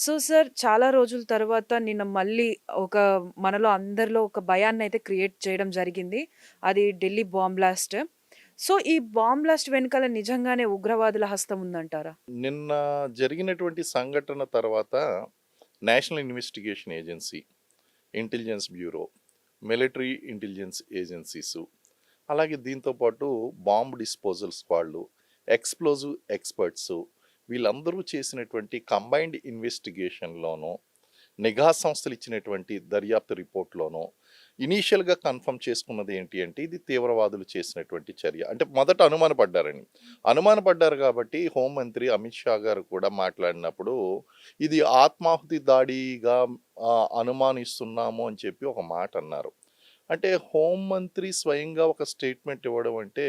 So sir చాలా రోజుల తర్వాత నిన్న మళ్ళీ ఒక మనలో అందరిలో ఒక భయాన్ని అయితే క్రియేట్ చేయడం జరిగింది. అది ఢిల్లీ బాంబ్ బ్లాస్ట్. సో ఈ బాంబ్ బ్లాస్ట్ వెనకాల నిజంగానే ఉగ్రవాదుల హస్తం ఉందంటారా? నిన్న జరిగినటువంటి సంఘటన తర్వాత national investigation agency, intelligence bureau, military intelligence agencies, అలాగే దీంతో పాటు బాంబ్ డిస్పోజల్స్ వాళ్ళు, ఎక్స్‌ప్లోజివ్ ఎక్స్‌పర్ట్సు వీళ్ళందరూ చేసినటువంటి కంబైన్డ్ ఇన్వెస్టిగేషన్‌లోనూ, నిఘా సంస్థలు ఇచ్చినటువంటి దర్యాప్తు రిపోర్ట్‌లోనూ ఇనీషియల్‌గా కన్ఫర్మ్ చేసుకున్నది ఏంటి అంటే ఇది తీవ్రవాదులు చేసినటువంటి చర్య. అంటే మొదట అనుమానపడ్డారని. అనుమానపడ్డారు కాబట్టి హోంమంత్రి అమిత్ షా గారు కూడా మాట్లాడినప్పుడు ఇది ఆత్మాహుతి దాడిగా అనుమానిస్తున్నాము అని చెప్పి ఒక మాట అన్నారు. అంటే హోంమంత్రి స్వయంగా ఒక స్టేట్మెంట్ ఇవ్వడం అంటే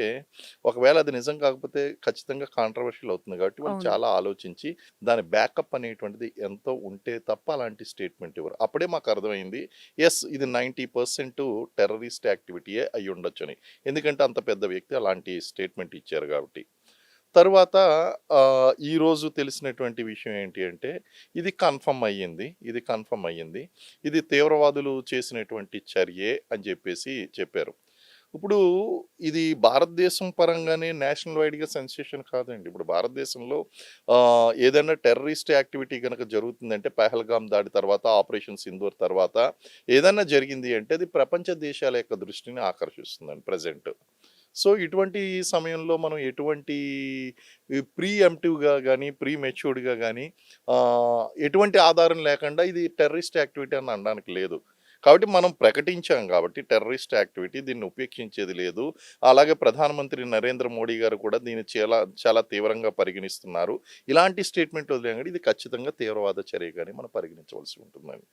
ఒకవేళ అది నిజం కాకపోతే ఖచ్చితంగా కాంట్రోవర్షియల్ అవుతుంది కాబట్టి వాళ్ళు. చాలా ఆలోచించి దాని బ్యాకప్ అనేటువంటిది ఎంతో ఉంటే తప్ప అలాంటి స్టేట్మెంట్ ఇవ్వరు. అప్పుడే మాకు అర్థమైంది. యెస్ ఇది 90% టెర్రరిస్ట్ యాక్టివిటీయే అయ్యుండొచ్చని. ఎందుకంటే అంత పెద్ద వ్యక్తి అలాంటి స్టేట్మెంట్ ఇచ్చారు కాబట్టి. తర్వాత ఈరోజు తెలిసినటువంటి విషయం ఏంటి అంటే ఇది కన్ఫర్మ్ అయ్యింది. ఇది కన్ఫర్మ్ అయ్యింది. ఇది తీవ్రవాదులు చేసినటువంటి చర్యే అని చెప్పేసి చెప్పారు. ఇప్పుడు ఇది భారతదేశం పరంగానే నేషనల్ వైడ్‌గా సెన్సేషన్ కాదండి. ఇప్పుడు భారతదేశంలో ఏదైనా టెర్రరిస్ట్ యాక్టివిటీ కనుక జరుగుతుందంటే పెహల్గామ్ దాడి తర్వాత, ఆపరేషన్ సింధూర్ తర్వాత ఏదైనా జరిగింది అంటే అది ప్రపంచ దేశాల యొక్క దృష్టిని ఆకర్షిస్తుందండి ప్రెజెంట్. సో ఇటువంటి సమయంలో మనం ఎటువంటి ప్రీ ఎంటివ్గా కానీ ప్రీ మెచ్యూర్డ్‌గా కానీ ఎటువంటి ఆధారం లేకుండా ఇది టెర్రరిస్ట్ యాక్టివిటీ అని అనడానికి లేదు. కాబట్టి మనం ప్రకటించాం కాబట్టి టెర్రరిస్ట్ యాక్టివిటీ దీన్ని ఉపేక్షించేది లేదు. అలాగే ప్రధానమంత్రి నరేంద్ర మోడీ గారు కూడా దీన్ని చాలా చాలా తీవ్రంగా పరిగణిస్తున్నారు. ఇలాంటి స్టేట్మెంట్ వదిలేం ఇది ఖచ్చితంగా తీవ్రవాద చర్యగానే మనం పరిగణించవలసి ఉంటుందని